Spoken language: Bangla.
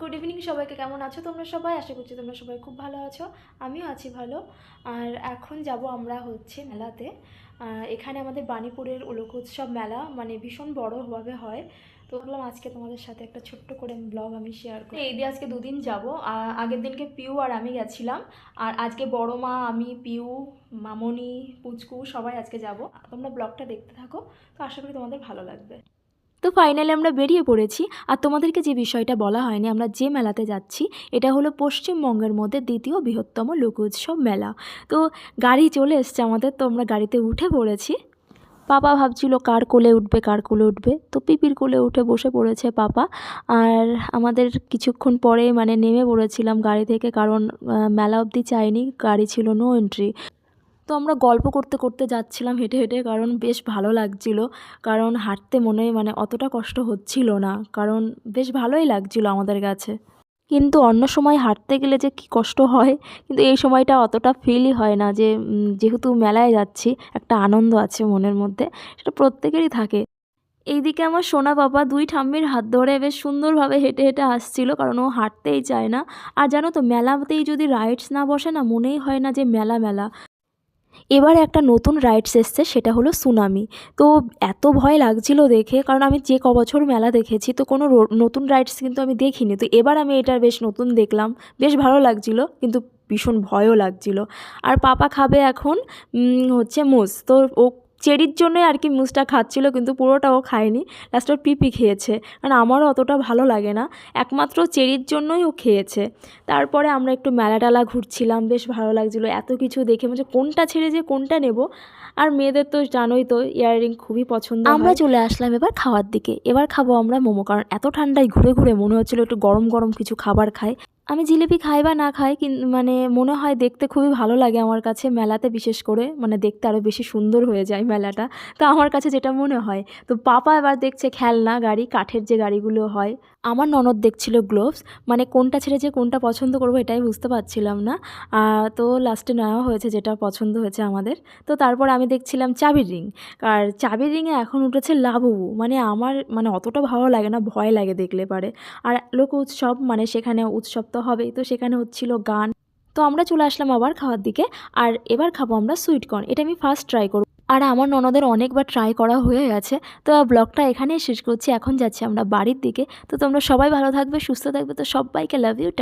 গুড ইভিনিং সবাইকে কেমন আছো তোমরা সবাই? আশা করছি তোমরা সবাই খুব ভালো আছো, আমিও আছি ভালো। আর এখন যাব আমরা হচ্ছে মেলাতে। এখানে আমাদের বাণীপুরের উৎসব মেলা মানে ভীষণ বড়োভাবে হয়। তো বললাম আজকে তোমাদের সাথে একটা ছোট্ট করে ব্লগ আমি শেয়ার করি। এই দিয়ে আজকে দুদিন যাব। আগের দিনকে পিউ আর আমি গেছিলাম। আর আজকে বড় মা, আমি, পিউ, মামনি, পুচকু সবাই আজকে যাব। তোমরা ব্লগটা দেখতে থাকো। তো আশা করি তোমাদের ভালো লাগবে। তো ফাইনালি আমরা বেরিয়ে পড়েছি। আর তোমাদেরকে যে বিষয়টা বলা হয়নি, আমরা যে মেলাতে যাচ্ছি, এটা হলো পশ্চিমবঙ্গের মধ্যে দ্বিতীয় বৃহত্তম লোক উৎসব মেলা। তো গাড়ি চলে এসছে আমাদের, তো আমরা গাড়িতে উঠে পড়েছি। পাপা ভাবছিল কার কোলে উঠবে, কার কোলে উঠবে। তো পিপির কোলে উঠে বসে পড়েছে পাপা। আর আমাদের কিছুক্ষণ পরে মানে নেমে পড়েছিলাম গাড়ি থেকে, কারণ মেলা অবধি চাইনি, গাড়ি ছিল নো এন্ট্রি তো আমরা গল্প করতে করতে যাচ্ছিলাম হেঁটে হেঁটে কারণ বেশ ভালো লাগছিল। কারণ হাঁটতে মনে মানে অতটা কষ্ট হচ্ছিল না। কারণ বেশ ভালোই লাগছিল আমাদের কাছে। কিন্তু অন্য সময় হাঁটতে গেলে যে কী কষ্ট হয়, কিন্তু এই সময়টা অতটা ফিলই হয় না যে যেহেতু মেলায় যাচ্ছি, একটা আনন্দ আছে মনের মধ্যে, সেটা প্রত্যেকেরই থাকে। এইদিকে আমার সোনা বাবা দুই ঠাম্মির হাত ধরে বেশ সুন্দরভাবে হেঁটে হেঁটে আসছিল, কারণ ও হাঁটতেই চায় না। আর জানো তো, মেলাতেই যদি রাইডস না বসে না, মনেই হয় না যে মেলা মেলা। এবার একটা নতুন রাইডস এসছে, সেটা হলো সুনামি তো এত ভয় লাগছিল দেখে, কারণ আমি যে কবছর বছর মেলা দেখেছি, তো কোনো নতুন রাইডস কিন্তু আমি দেখিনি। তো এবার আমি এটার বেশ নতুন দেখলাম, বেশ ভালো লাগছিল, কিন্তু ভীষণ ভয়ও লাগছিল। আর পাপা খাবে এখন হচ্ছে মোষ তো ও চেরির জন্যই আর কি মুসটা খাচ্ছিল কিন্তু পুরোটাও খায়নি। লাস্টে পিপি খেয়েছে কারণ আমারও অতটা ভালো লাগে না। একমাত্র চেরির জন্যই ও খেয়েছে। তারপরে আমরা একটু মেলা টেলা ঘুরছিলাম বেশ ভালো লাগছিল। এত কিছু দেখে মানে কোনটা ছেড়ে যে কোনটা নেব? আর মেয়েদের তো জানোই তো ইয়াররিং খুবই পছন্দ আমরা চলে আসলাম এবার খাওয়ার দিকে। এবার খাব আমরা মোমো কারণ এত ঠান্ডায় ঘুরে ঘুরে মনে হচ্ছিল একটু গরম গরম কিছু খাবার খাই। আমি জিলিপি খাই বা না খাই কিন্তু মানে মনে হয় দেখতে খুবই ভালো লাগে আমার কাছে মেলাতে বিশেষ করে মানে দেখতে আরও বেশি সুন্দর হয়ে যায় মেলাটা। তো আমার কাছে যেটা মনে হয়, তো পাপা এবার দেখছে খেলনা, গাড়ি, কাঠের যে গাড়িগুলো হয়, আমার ননদ দেখছিল গ্লোভস মানে কোনটা ছেড়ে যে কোনটা পছন্দ করব এটাই বুঝতে পারছিলাম না। তো লাস্টে নেওয়া হয়েছে যেটা পছন্দ হয়েছে আমাদের। তো তারপর আমি দেখছিলাম চাবির রিং, আর চাবির রিংয়ে এখন উঠেছে লাবুবু মানে আমার মানে অতটা ভালো লাগে না, ভয় লাগে দেখলে পারে। আর লোক উৎসব মানে সেখানে উৎসব তো হবে তো সেখানে হচ্ছিল গান। তো আমরা চলে আসলাম আবার খাওয়ার দিকে। আর এবার খাব আমরা সুইট কর্ন এটা আমি ফার্স্ট ট্রাই করব। আর আমার ননদের অনেকবার ট্রাই করা হয়ে গেছে। তো ব্লগটা এখানেই শেষ করছি। এখন যাচ্ছি আমরা বাড়ির দিকে। তো তোমরা সবাই ভালো থাকবে, সুস্থ থাকবে। তো সবাইকে লাভ ইউ টাটা।